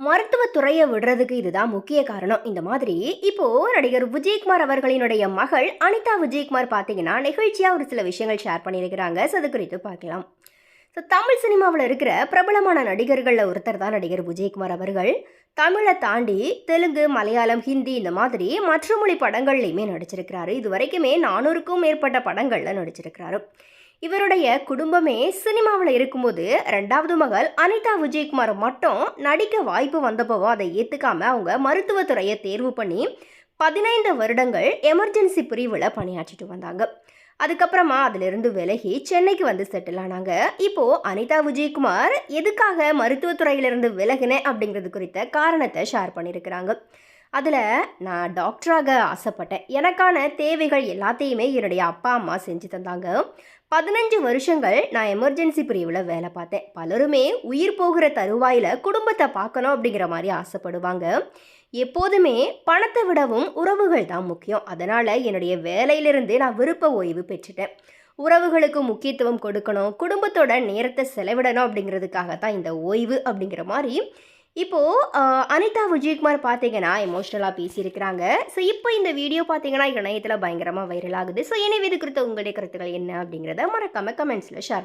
மருத்துவத்துறையை விடுறதுக்கு இதுதான் முக்கிய காரணம். இந்த மாதிரி இப்போ நடிகர் விஜயகுமார் அவர்களினுடைய மகள் அனிதா விஜயகுமார் பார்த்தீங்கன்னா நிகழ்ச்சியாக ஒரு சில விஷயங்கள் ஷேர் பண்ணியிருக்கிறாங்க. ஸோ அது குறித்து பார்க்கலாம். ஸோ தமிழ் சினிமாவில் இருக்கிற பிரபலமான நடிகர்களில் ஒருத்தர் தான் நடிகர் விஜயகுமார் அவர்கள். தமிழை தாண்டி தெலுங்கு மலையாளம் ஹிந்தி இந்த மாதிரி மற்ற மொழி படங்கள்லையுமே நடிச்சிருக்கிறாரு. இது வரைக்குமே நானூறுக்கும் மேற்பட்ட படங்களில் நடிச்சிருக்கிறாரு. இவருடைய குடும்பமே சினிமாவில் இருக்கும்போது ரெண்டாவது மகள் அனிதா விஜயகுமார் மட்டும் நடிக்க வாய்ப்பு வந்தப்போ அதை ஏற்றுக்காம அவங்க மருத்துவத்துறையை தேர்வு பண்ணி பதினைந்து வருடங்கள் எமர்ஜென்சி பிரிவில் பணியாற்றிட்டு வந்தாங்க. அதுக்கப்புறமா அதிலிருந்து விலகி சென்னைக்கு வந்து செட்டில் ஆனாங்க. இப்போது அனிதா விஜயகுமார் எதுக்காக மருத்துவத்துறையிலிருந்து விலகினேன் அப்படிங்கிறது குறித்த காரணத்தை ஷேர் பண்ணியிருக்கிறாங்க. அதில் நான் டாக்டராக ஆசைப்பட்டேன். எனக்கான தேவைகள் எல்லாத்தையுமே என்னுடைய அப்பா அம்மா செஞ்சு தந்தாங்க. பதினஞ்சு வருஷங்கள் நான் எமர்ஜென்சி பிரிவில் வேலை பார்த்தேன். பலருமே உயிர் போகிற தருவாயில் குடும்பத்தை பார்க்கணும் அப்படிங்கிற மாதிரி ஆசைப்படுவாங்க. எப்போதுமே பணத்தை விடவும் உறவுகள் தான் முக்கியம். அதனால் என்னுடைய வேலையிலிருந்து நான் விருப்ப ஓய்வு பெற்றுட்டேன். உறவுகளுக்கு முக்கியத்துவம் கொடுக்கணும் குடும்பத்தோட நேரத்தை செலவிடணும் அப்படிங்கிறதுக்காக தான் இந்த ஓய்வு அப்படிங்கிற மாதிரி இப்போது அனிதா விஜயகுமார் பார்த்தீங்கன்னா எமோஷ்னலாக பேசியிருக்கிறாங்க. ஸோ இப்போ இந்த வீடியோ பார்த்தீங்கன்னா இணையத்தில் பயங்கரமாக வைரல் ஆகுது. ஸோ எனவே இது குறித்த உங்களுடைய கருத்துக்கள் என்ன அப்படிங்கிறத மறக்காமல் கமெண்ட்ஸில் ஷேர் பண்ணுங்கள்